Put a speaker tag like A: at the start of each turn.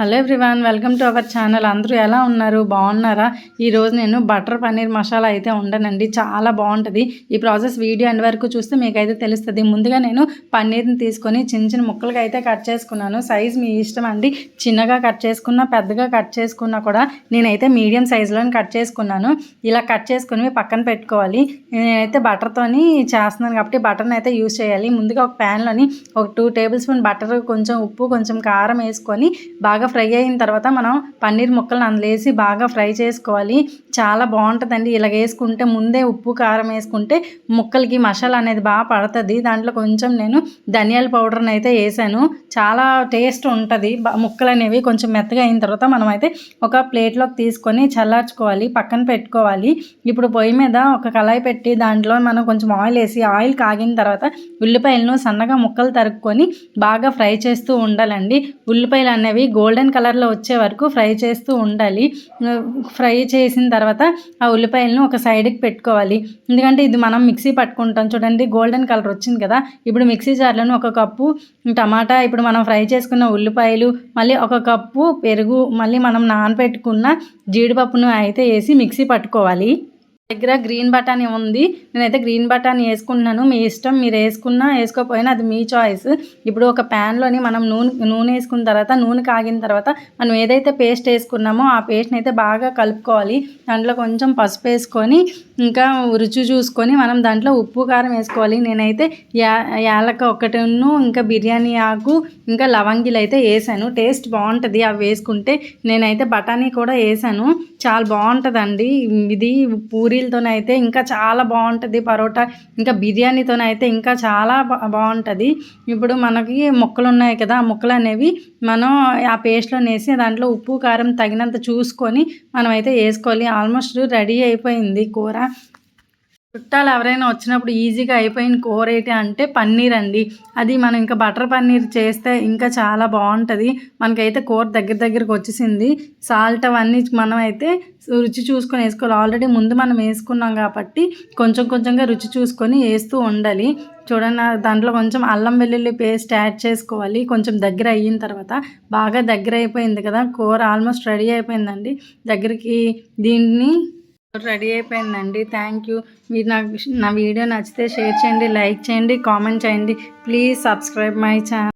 A: Hello everyone welcome to our channel అందరూ ఎలా ఉన్నారు? బాగున్నారా? ఈరోజు నేను బటర్ పన్నీర్ మసాలా అయితే ఉండనండి చాలా బాగుంటుంది. ఈ ప్రాసెస్ వీడియో ఎండ్ వరకు చూస్తే మీకైతే తెలుస్తుంది. ముందుగా నేను పన్నీర్ని తీసుకొని చిన్న చిన్న ముక్కలుగా అయితే కట్ చేసుకున్నాను. సైజ్ మీ ఇష్టం అండి. చిన్నగా కట్ చేసుకున్నా పెద్దగా కట్ చేసుకున్నా కూడా నేనైతే మీడియం సైజులోని కట్ చేసుకున్నాను. ఇలా కట్ చేసుకుని పక్కన పెట్టుకోవాలి. నేనైతే బటర్తోని చేస్తున్నాను కాబట్టి బటర్ని అయితే యూజ్ చేయాలి. ముందుగా ఒక ప్యాన్లోని ఒక టూ టేబుల్ స్పూన్ బటర్ కొంచెం ఉప్పు కొంచెం కారం వేసుకొని బాగా ఫ్రై అయిన తర్వాత మనం పన్నీర్ ముక్కలను అందులో వేసి బాగా ఫ్రై చేసుకోవాలి. చాలా బాగుంటుందండి. ఇలా వేసుకుంటే ముందే ఉప్పు కారం వేసుకుంటే ముక్కలకి మసాలా అనేది బాగా పడుతుంది. దాంట్లో కొంచెం నేను ధనియాల పౌడర్ని అయితే వేసాను. చాలా టేస్ట్ ఉంటుంది. ముక్కలు అనేవి కొంచెం మెత్తగా అయిన తర్వాత మనం అయితే ఒక ప్లేట్లోకి తీసుకొని చల్లార్చుకోవాలి. పక్కన పెట్టుకోవాలి. ఇప్పుడు పొయ్యి మీద ఒక కళాయి పెట్టి దాంట్లో మనం కొంచెం ఆయిల్ వేసి ఆయిల్ కాగిన తర్వాత ఉల్లిపాయలను సన్నగా ముక్కలు తరుక్కొని బాగా ఫ్రై చేస్తూ ఉండాలండి. ఉల్లిపాయలు అనేవి గోల్డెన్ గోల్డెన్ కలర్లో వచ్చే వరకు ఫ్రై చేస్తూ ఉండాలి. ఫ్రై చేసిన తర్వాత ఆ ఉల్లిపాయలను ఒక సైడ్కి పెట్టుకోవాలి. ఎందుకంటే ఇది మనం మిక్సీ పట్టుకుంటాం. చూడండి గోల్డెన్ కలర్ వచ్చింది కదా. ఇప్పుడు మిక్సీ జార్లను ఒక కప్పు టమాటా ఇప్పుడు మనం ఫ్రై చేసుకున్న ఉల్లిపాయలు మళ్ళీ ఒక కప్పు పెరుగు మళ్ళీ మనం నానబెట్టుకున్న జీడిపప్పును అయితే వేసి మిక్సీ పట్టుకోవాలి. దగ్గర గ్రీన్ బటానీ ఉంది. నేనైతే గ్రీన్ బటానీ వేసుకుంటున్నాను. మీ ఇష్టం మీరు వేసుకున్నా వేసుకోకపోయినా అది మీ చాయిస్. ఇప్పుడు ఒక ప్యాన్లోని మనం నూనె నూనె వేసుకున్న తర్వాత నూనె కాగిన తర్వాత మనం ఏదైతే పేస్ట్ వేసుకున్నామో ఆ పేస్ట్ని అయితే బాగా కలుపుకోవాలి. దాంట్లో కొంచెం పసుపు వేసుకొని ఇంకా రుచి చూసుకొని మనం దాంట్లో ఉప్పు కారం వేసుకోవాలి. నేనైతే యా యాలక ఒకటిను ఇంకా బిర్యానీ ఆకు ఇంకా లవంగిలు అయితే వేసాను. టేస్ట్ బాగుంటుంది అవి వేసుకుంటే. నేనైతే బఠానీ కూడా వేసాను. చాలా బాగుంటుందండి. ఇది పూరి పూరీలతోనైతే ఇంకా చాలా బాగుంటుంది పరోటా. ఇంకా బిర్యానీతోనైతే ఇంకా చాలా బాగుంటుంది. ఇప్పుడు మనకి ముక్కలు ఉన్నాయి కదా ఆ ముక్కలు అనేవి మనం ఆ పేస్ట్లో వేసి దాంట్లో ఉప్పు కారం తగినంత చూసుకొని మనం అయితే వేసుకోవాలి. ఆల్మోస్ట్ రెడీ అయిపోయింది కూర. చుట్టాలు ఎవరైనా వచ్చినప్పుడు ఈజీగా అయిపోయిన కూర ఏంటి అంటే పన్నీర్ అండి. అది మనం ఇంకా బటర్ పన్నీర్ చేస్తే ఇంకా చాలా బాగుంటుంది. మనకైతే కూర దగ్గర దగ్గరకు వచ్చేసింది. సాల్ట్ అవన్నీ మనం అయితే రుచి చూసుకొని వేసుకోవాలి. ఆల్రెడీ ముందు మనం వేసుకున్నాం కాబట్టి కొంచెం కొంచెంగా రుచి చూసుకొని వేస్తూ ఉండాలి. చూడండి దాంట్లో కొంచెం అల్లం వెల్లుల్లి పేస్ట్ యాడ్ చేసుకోవాలి. కొంచెం దగ్గర అయిన తర్వాత బాగా దగ్గర అయిపోయింది కదా. కూర ఆల్మోస్ట్ రెడీ అయిపోయిందండి. దగ్గరికి దీన్ని రెడీ అయిపోయిందండి. థ్యాంక్ యూ మీరు నాకు నా వీడియో నచ్చితే షేర్ చేయండి లైక్ చేయండి కామెంట్ చేయండి. Please subscribe my channel